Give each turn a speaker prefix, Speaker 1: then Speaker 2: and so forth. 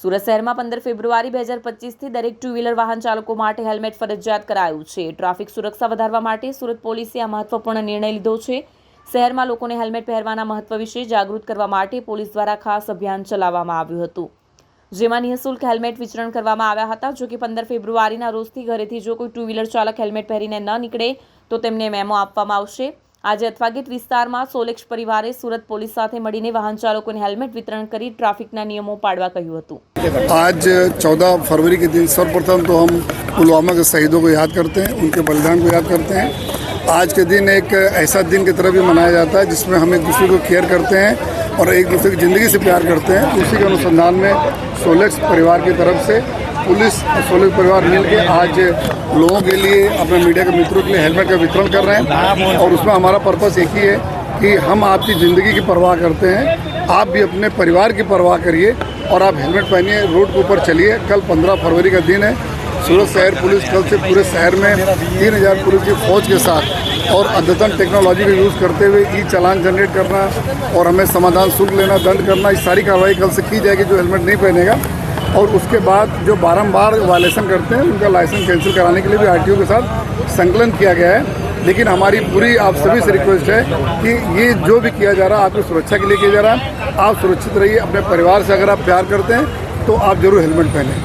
Speaker 1: સુરત શહેરમાં પંદર ફેબ્રુઆરી બે હજાર પચીસથી દરેક ટુ વ્હીલર વાહન ચાલકો માટે હેલ્મેટ ફરજિયાત કરાયું છે. ટ્રાફિક સુરક્ષા વધારવા માટે સુરત પોલીસે આ મહત્વપૂર્ણ નિર્ણય લીધો છે. શહેરમાં લોકોને હેલ્મેટ પહેરવાના મહત્વ વિશે જાગૃત કરવા માટે પોલીસ દ્વારા ખાસ અભિયાન ચલાવવામાં આવ્યું હતું. જેમાં નિઃશુલ્ક હેલ્મેટ વિતરણ કરવામાં આવ્યા હતા. જો કે પંદર ફેબ્રુઆરીના રોજથી ઘરેથી જો કોઈ ટુ વ્હીલર ચાલક હેલ્મેટ પહેરીને ન નીકળે, તો તેમને મેમો આપવામાં આવશે. આજે અથવાગીટ વિસ્તારમાં સોલેક્ષ પરિવારે સુરત પોલીસ સાથે મળીને વાહન ચાલકોને હેલ્મેટ વિતરણ કરી ટ્રાફિકના નિયમો પાળવા કહ્યું હતું
Speaker 2: आज 14 फरवरी के दिन सर्वप्रथम तो हम पुलवामा के शहीदों को याद करते हैं उनके बलिदान को याद करते हैं आज के दिन एक ऐसा दिन की तरह भी मनाया जाता है जिसमें हम एक दूसरे को केयर करते हैं और एक दूसरे की ज़िंदगी से प्यार करते हैं। उसी के अनुसंधान में सोलेक्स परिवार की तरफ़ से पुलिस और सोलेक्स परिवार मिलकर आज लोगों के लिए, अपने मीडिया के मित्रों के लिए हेलमेट का वितरण कर रहे हैं। और उसमें हमारा पर्पस एक ही है कि हम आपकी ज़िंदगी की परवाह करते हैं। आप भी अपने परिवार की परवाह करिए और आप हेलमेट पहनिए, रोड के ऊपर चलिए। कल 15 फरवरी का दिन है। सूरत शहर पुलिस कल से पूरे शहर में तीन हज़ार पुलिस की फौज के साथ और अद्यतन टेक्नोलॉजी का यूज़ करते हुए ई चालान जनरेट करना और हमें समाधान शुल्क लेना, दंड करना, इस सारी कार्रवाई कल से की जाएगी जो हेलमेट नहीं पहनेगा। और उसके बाद जो बारंबार वायलेशन करते हैं, उनका लाइसेंस कैंसिल कराने के लिए भी आरटीओ के साथ संकलन किया गया है। लेकिन हमारी पूरी, आप सभी से रिक्वेस्ट है कि ये जो भी किया जा रहा है, आपकी सुरक्षा के लिए किया जा रहा है। आप सुरक्षित रहिए, अपने परिवार से अगर आप प्यार करते हैं तो आप ज़रूर हेलमेट पहनें।